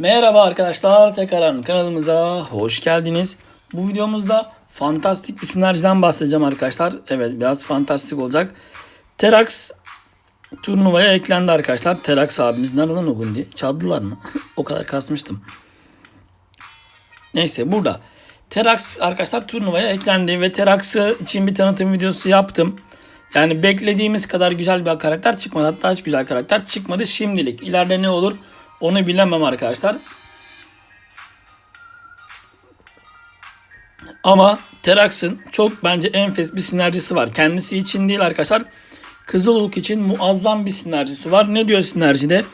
Merhaba arkadaşlar tekrardan kanalımıza hoş geldiniz. Bu videomuzda fantastik bir sinerjiden bahsedeceğim arkadaşlar. Evet biraz fantastik olacak. Terax turnuvaya eklendi arkadaşlar. Terax abimiz nereden o gün diye. Çaldılar mı? o kadar kasmıştım. Neyse burada. Terax arkadaşlar turnuvaya eklendi ve Terax'ı için bir tanıtım videosu yaptım. Yani beklediğimiz kadar güzel bir karakter çıkmadı. Hatta hiç güzel karakter çıkmadı şimdilik. İleride ne olur onu bilemem arkadaşlar. Ama Terax'ın çok bence enfes bir sinerjisi var. Kendisi için değil arkadaşlar. Kızıluluk için muazzam bir sinerjisi var. Ne diyor sinerjide?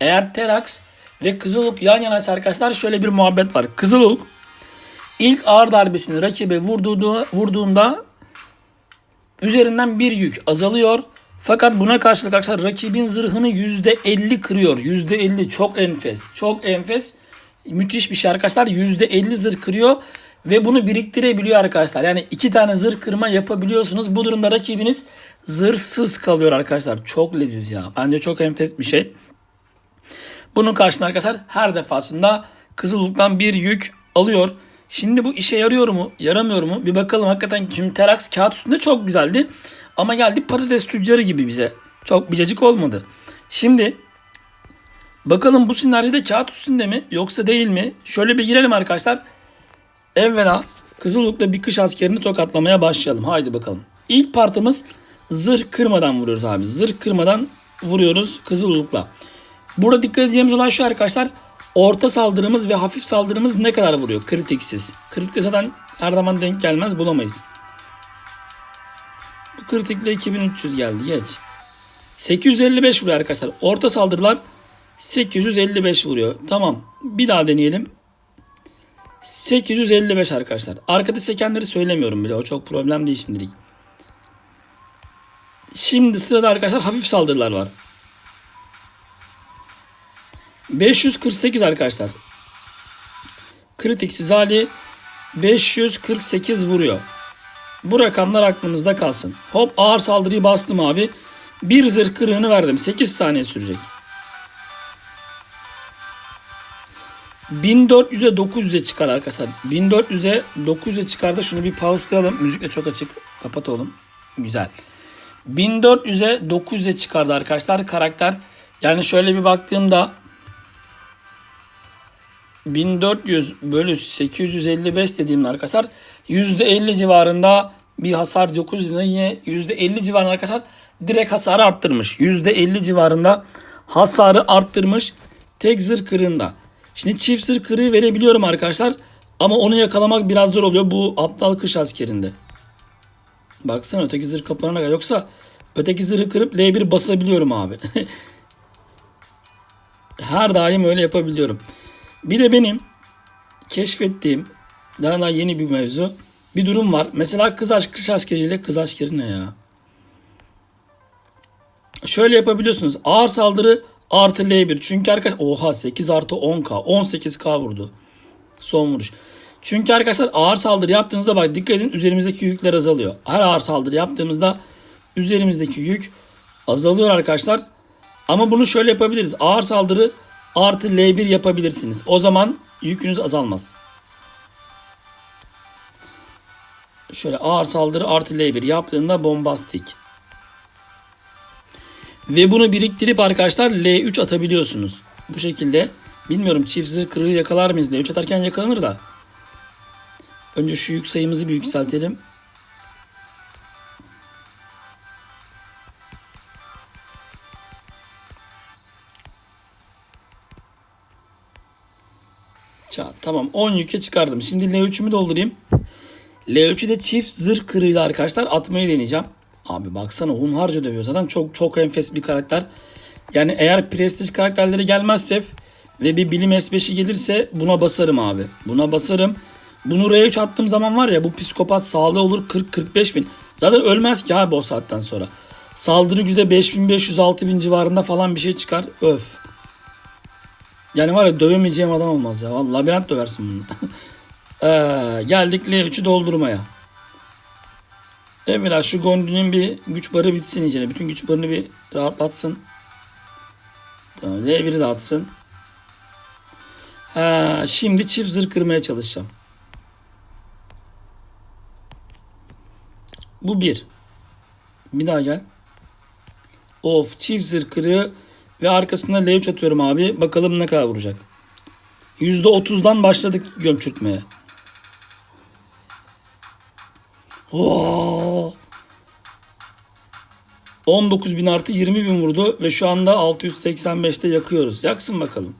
Eğer Terax ve Kızıluluk yan yanaysa arkadaşlar şöyle bir muhabbet var. Kızıluluk ilk ağır darbesini rakibe vurduğu, vurduğunda üzerinden bir yük azalıyor. Fakat buna karşılık arkadaşlar rakibin zırhını %50 kırıyor. %50 çok enfes. Çok enfes. Müthiş bir şey arkadaşlar. %50 zırh kırıyor. Ve bunu biriktirebiliyor arkadaşlar. Yani iki tane zırh kırma yapabiliyorsunuz. Bu durumda rakibiniz zırhsız kalıyor arkadaşlar. Çok leziz ya. Bence çok enfes bir şey. Bunun karşılığında arkadaşlar her defasında Kızıluluk'tan bir yük alıyor. Şimdi bu işe yarıyor mu? Yaramıyor mu? Bir bakalım hakikaten şimdi Terax kağıt üstünde çok güzeldi. Ama geldi patates tüccarı gibi bize. Çok bicacık olmadı. Şimdi bakalım bu sinerji de kağıt üstünde mi yoksa değil mi? Şöyle bir girelim arkadaşlar. Evvela Kızıluluk'ta bir kış askerini tokatlamaya başlayalım. Haydi bakalım. İlk partımız zırh kırmadan vuruyoruz abi. Zırh kırmadan vuruyoruz Kızıluluk'la. Burada dikkat edeceğimiz olan şu arkadaşlar. Orta saldırımız ve hafif saldırımız ne kadar vuruyor? Kritiksiz. Kritikte zaten her zaman denk gelmez bulamayız. Bu kritikle 2300 geldi geç. 855 vuruyor arkadaşlar. Orta saldırılar 855 vuruyor. Tamam. Bir daha deneyelim. 855 arkadaşlar. Arkada sekenleri söylemiyorum bile. O çok problem değil şimdilik. Şimdi sırada arkadaşlar hafif saldırılar var. 548 arkadaşlar. Kritiksiz hali 548 vuruyor. Bu rakamlar aklınızda kalsın. Hop ağır saldırıyı bastım abi. Bir zırh kırığını verdim. 8 saniye sürecek. 1400'e 900'e çıkar arkadaşlar. 1400'e 900'e çıkar da şunu bir pauselayalım. Müzik de çok açık. Kapat oğlum. Güzel. 1400'e 900'e çıkardı arkadaşlar karakter. Yani şöyle bir baktığımda 1400 bölü 855 dediğimde arkadaşlar %50 civarında bir hasar 900 yine %50 civarında arkadaşlar direkt hasarı arttırmış. %50 civarında hasarı arttırmış tek zırh kırığında. Şimdi çift zırh kırığı verebiliyorum arkadaşlar ama onu yakalamak biraz zor oluyor bu aptal kış askerinde. Baksana öteki zırh kapanana kadar yoksa öteki zırhı kırıp L1 basabiliyorum abi. Her daim öyle yapabiliyorum. Bir de benim keşfettiğim daha daha yeni bir mevzu bir durum var. Mesela kız aşk kış askeriyle kız askeri ne ya? Şöyle yapabiliyorsunuz. Ağır saldırı artı L1. Çünkü arkadaşlar oha 8 artı 10k 18k vurdu. Son vuruş. Çünkü arkadaşlar ağır saldırı yaptığınızda bak dikkat edin üzerimizdeki yükler azalıyor. Her ağır saldırı yaptığımızda üzerimizdeki yük azalıyor arkadaşlar. Ama bunu şöyle yapabiliriz. Ağır saldırı artı L1 yapabilirsiniz. O zaman yükünüz azalmaz. Şöyle ağır saldırı artı L1 yaptığında bombastik. Ve bunu biriktirip arkadaşlar L3 atabiliyorsunuz. Bu şekilde. Bilmiyorum çift zırh kırığı yakalar mıyız? L3 atarken yakalanır da. Önce şu yük sayımızı bir yükseltelim. Tamam 10 yüke çıkardım. Şimdi L3'ümü doldurayım. L3'ü de çift zırh kırığıyla arkadaşlar atmayı deneyeceğim. Abi baksana hunharca dövüyor. Zaten çok çok enfes bir karakter. Yani eğer prestij karakterleri gelmezse ve bir bilim S5'i gelirse buna basarım abi. Buna basarım. Bunu R3 attığım zaman var ya bu psikopat sağlığı olur 40-45 bin. Zaten ölmez ki abi o saatten sonra. Saldırı gücü de 5500-6000 civarında falan bir şey çıkar. Öf. Yani var ya dövemeyeceğim adam olmaz ya. Vallahi labirent döversin bunu. ee, geldik L3'ü doldurmaya. Evvela şu Gondi'nin bir güç barı bitsin iyice. Bütün güç barını bir rahatlatsın. Tamam L1'i de şimdi çift zırh kırmaya çalışacağım. Bu bir. Bir daha gel. Of çift zırh kırığı ve arkasında L3 atıyorum abi. Bakalım ne kadar vuracak. %30'dan başladık gömçürtmeye. Oo. 19 bin artı 20 bin vurdu ve şu anda 685'te yakıyoruz. Yaksın bakalım.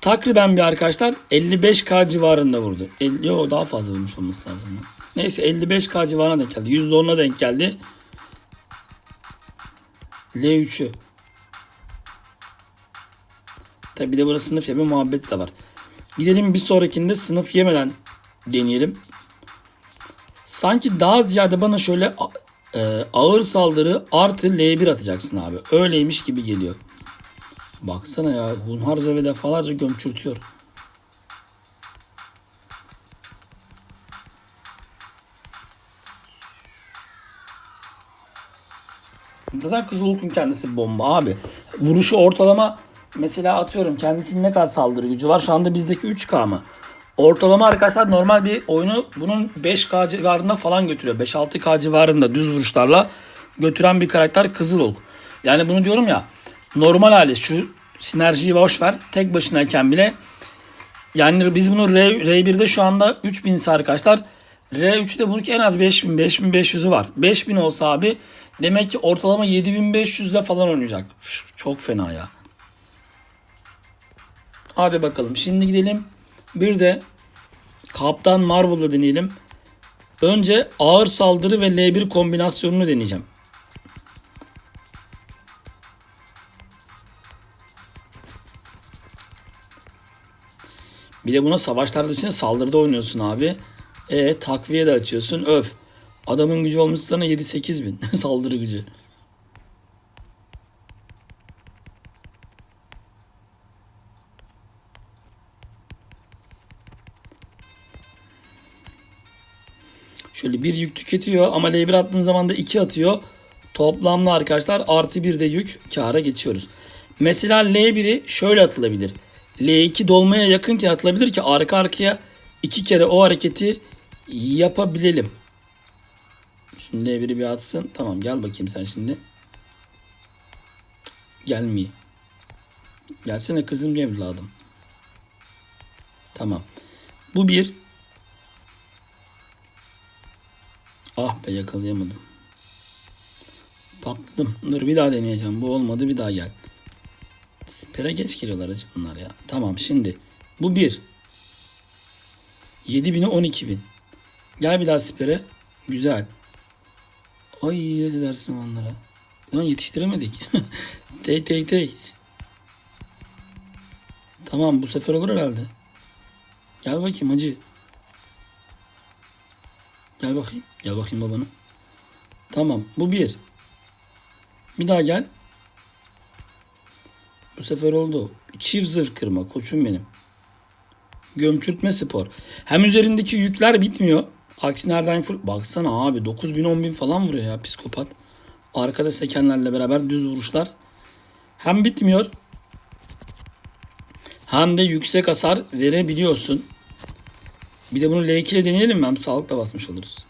Takriben bir arkadaşlar 55k civarında vurdu. 50, yo, daha fazla vurmuş olması lazım. Neyse 55k civarına denk geldi. %10'una denk geldi. L3'ü. Tabi de burada sınıf yeme muhabbeti de var. Gidelim bir sonrakinde sınıf yemeden deneyelim. Sanki daha ziyade bana şöyle e, ağır saldırı artı L1 atacaksın abi. Öyleymiş gibi geliyor. Baksana ya hunharca ve defalarca gömçürtüyor. Zaten Kızılok'un kendisi bomba abi. Vuruşu ortalama mesela atıyorum kendisinin ne kadar saldırı gücü var? Şu anda bizdeki 3K mı? Ortalama arkadaşlar normal bir oyunu bunun 5K civarında falan götürüyor. 5-6K civarında düz vuruşlarla götüren bir karakter Kızılok. Yani bunu diyorum ya normal hali şu sinerjiyi boş ver. Tek başınayken bile yani biz bunu R, R1'de şu anda 3000 ise arkadaşlar. R3'te bunun en az 5000 5500'ü var. 5000 olsa abi demek ki ortalama 7500 ile falan oynayacak. Çok fena ya. Hadi bakalım. Şimdi gidelim. Bir de Kaptan Marvel'la deneyelim. Önce ağır saldırı ve L1 kombinasyonunu deneyeceğim. Bir de buna savaşlarda düşünsene saldırıda oynuyorsun abi. E takviye de açıyorsun. Öf. Adamın gücü olmuş sana 7-8 bin saldırı gücü. Şöyle bir yük tüketiyor ama L1 attığım zaman da 2 atıyor. Toplamda arkadaşlar artı bir de yük kâra geçiyoruz. Mesela L1'i şöyle atılabilir. L2 dolmaya yakınken atılabilir ki arka arkaya iki kere o hareketi yapabilelim. Şimdi L1'i bir atsın. Tamam gel bakayım sen şimdi. Gelmiyor. Gelsene kızım evladım. Tamam. Bu bir. Ah be yakalayamadım. Patladım. Dur bir daha deneyeceğim. Bu olmadı bir daha gel. Spere geç geliyorlar acı bunlar ya. Tamam şimdi. Bu bir. 7000'e 12000. Gel bir daha spere. Güzel. Ay ne dersin onlara. Lan yetiştiremedik. tey tey tey. Tamam bu sefer olur herhalde. Gel bakayım hacı. Gel bakayım. Gel bakayım babana. Tamam bu bir. Bir daha gel. Bu sefer oldu. Çift zırh kırma koçum benim. Gömçürtme spor. Hem üzerindeki yükler bitmiyor. Aksine her daim full. Baksana abi 9000 10000 falan vuruyor ya psikopat. Arkada sekenlerle beraber düz vuruşlar. Hem bitmiyor. Hem de yüksek hasar verebiliyorsun. Bir de bunu L2 ile deneyelim mi? Hem sağlıkla basmış oluruz.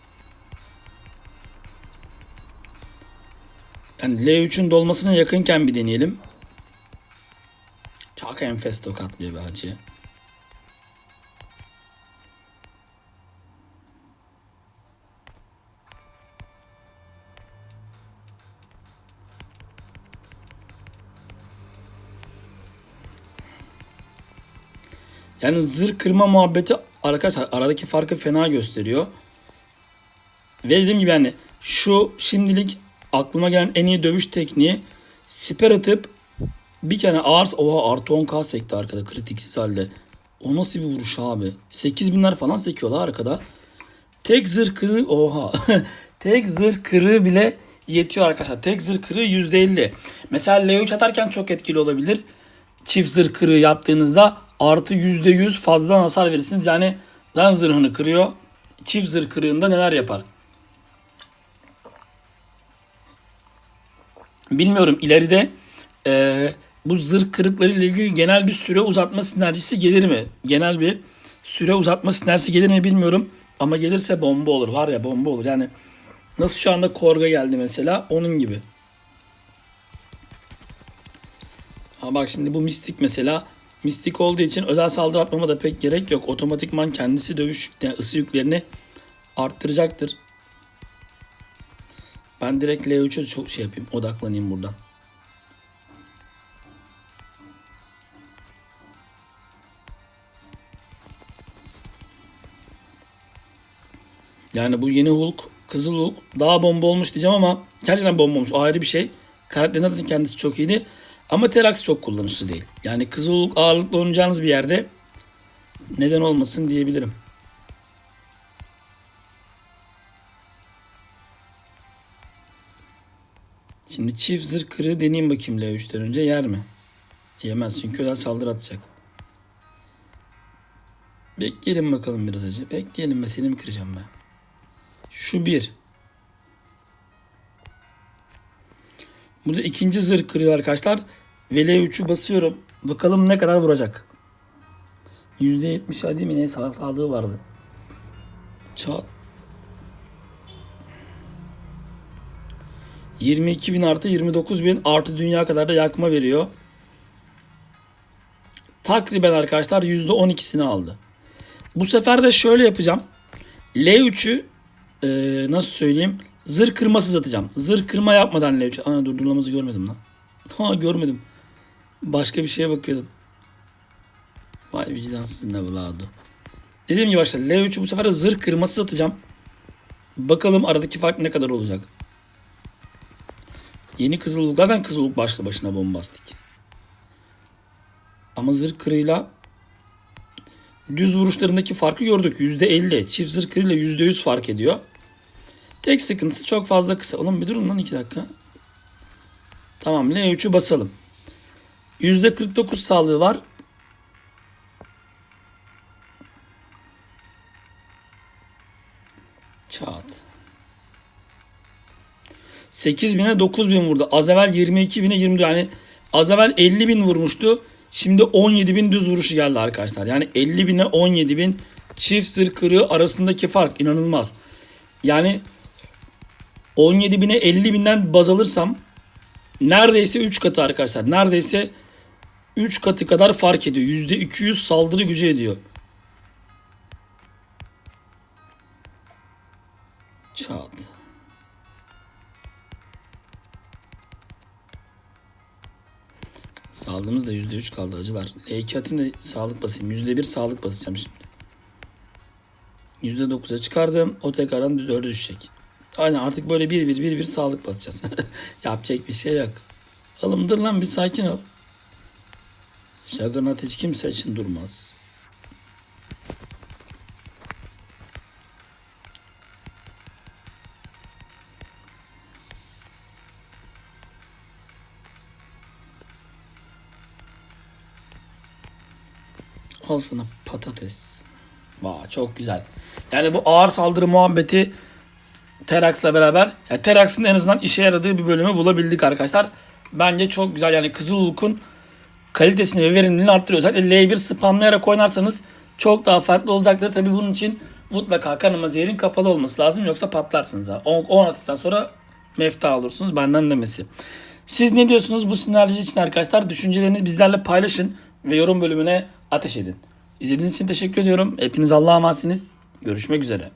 Yani L3'ün dolmasına yakınken bir deneyelim. Çok enfes tokatlıyor be hacı. Yani zırh kırma muhabbeti arkadaşlar aradaki farkı fena gösteriyor. Ve dediğim gibi yani şu şimdilik aklıma gelen en iyi dövüş tekniği siper atıp bir kere ağır oha artı 10k sekti arkada kritiksiz halde. O nasıl bir vuruş abi? 8000'ler falan sekiyorlar arkada. Tek zırh kırığı oha. Tek zırh kırığı bile yetiyor arkadaşlar. Tek zırh kırığı %50. Mesela L3 atarken çok etkili olabilir. Çift zırh kırığı yaptığınızda artı %100 fazladan hasar verirsiniz. Yani lan zırhını kırıyor. Çift zırh kırığında neler yapar? bilmiyorum ileride e, bu zırh kırıkları ile ilgili genel bir süre uzatma sinerjisi gelir mi? Genel bir süre uzatma sinerjisi gelir mi bilmiyorum. Ama gelirse bomba olur. Var ya bomba olur. Yani nasıl şu anda Korga geldi mesela onun gibi. Ha bak şimdi bu mistik mesela mistik olduğu için özel saldırı atmama da pek gerek yok. Otomatikman kendisi dövüş yani ısı yüklerini arttıracaktır. Ben direkt L3'e çok şey yapayım. Odaklanayım buradan. Yani bu yeni Hulk, Kızıl Hulk daha bomba olmuş diyeceğim ama gerçekten bomba olmuş. O ayrı bir şey. Karakterin zaten kendisi çok iyiydi. Ama Terax çok kullanışlı değil. Yani Kızıl Hulk ağırlıklı oynayacağınız bir yerde neden olmasın diyebilirim. Şimdi çift zırh kırığı deneyeyim bakayım L3'ten önce yer mi? Yemez çünkü özel saldırı atacak. Bekleyelim bakalım biraz acı. Bekleyelim be seni mi kıracağım ben? Şu bir. Burada ikinci zırh kırıyor arkadaşlar. Ve L3'ü basıyorum. Bakalım ne kadar vuracak. %70 hadi mi ne sağ sağlığı vardı. Çat. 22 bin artı 29 bin artı dünya kadar da yakma veriyor. Takriben arkadaşlar %12'sini aldı. Bu sefer de şöyle yapacağım. L3'ü e, nasıl söyleyeyim? Zırh kırmasız atacağım. Zırh kırma yapmadan L3. Ana durdurulamazı görmedim lan. Ha görmedim. Başka bir şeye bakıyordum. Vay vicdansız ne vlado. Dediğim gibi arkadaşlar L3'ü bu sefer de zırh kırmasız atacağım. Bakalım aradaki fark ne kadar olacak. Yeni Kızıluk zaten Kızıluk başlı başına bombastik. Ama zırh kırıyla düz vuruşlarındaki farkı gördük. %50. Çift zırh kırıyla %100 fark ediyor. Tek sıkıntısı çok fazla kısa. Oğlum bir durun lan 2 dakika. Tamam L3'ü basalım. %49 sağlığı var. Çat. 8 bine 9 bin vurdu. Az evvel 22 bine 20 yani az evvel 50 bin vurmuştu. Şimdi 17 bin düz vuruşu geldi arkadaşlar. Yani 50 bine 17 bin çift zırh kırığı arasındaki fark inanılmaz. Yani 17 bine 50 binden baz alırsam neredeyse 3 katı arkadaşlar. Neredeyse 3 katı kadar fark ediyor. %200 saldırı gücü ediyor. Çat. Sağlığımız da %3 kaldı acılar. E2 atayım da sağlık basayım. %1 sağlık basacağım şimdi. %9'a çıkardım. O tekrardan düz 4'e düşecek. Aynen artık böyle bir bir bir bir sağlık basacağız. Yapacak bir şey yok. Oğlum dur lan bir sakin ol. Juggernaut hiç kimse için durmaz. Al sana patates. Vay çok güzel. Yani bu ağır saldırı muhabbeti Terax'la beraber yani Terax'ın en azından işe yaradığı bir bölümü bulabildik arkadaşlar. Bence çok güzel yani Kızıl Hulk'un kalitesini ve verimliliğini arttırıyor. Özellikle L1 spamlayarak oynarsanız çok daha farklı olacaktır. Tabi bunun için mutlaka kanıma zehrin kapalı olması lazım yoksa patlarsınız. Ha. 10 atıştan sonra mefta olursunuz benden demesi. Siz ne diyorsunuz bu sinerji için arkadaşlar? Düşüncelerinizi bizlerle paylaşın ve yorum bölümüne ateş edin. İzlediğiniz için teşekkür ediyorum. Hepiniz Allah'a emanetsiniz. Görüşmek üzere.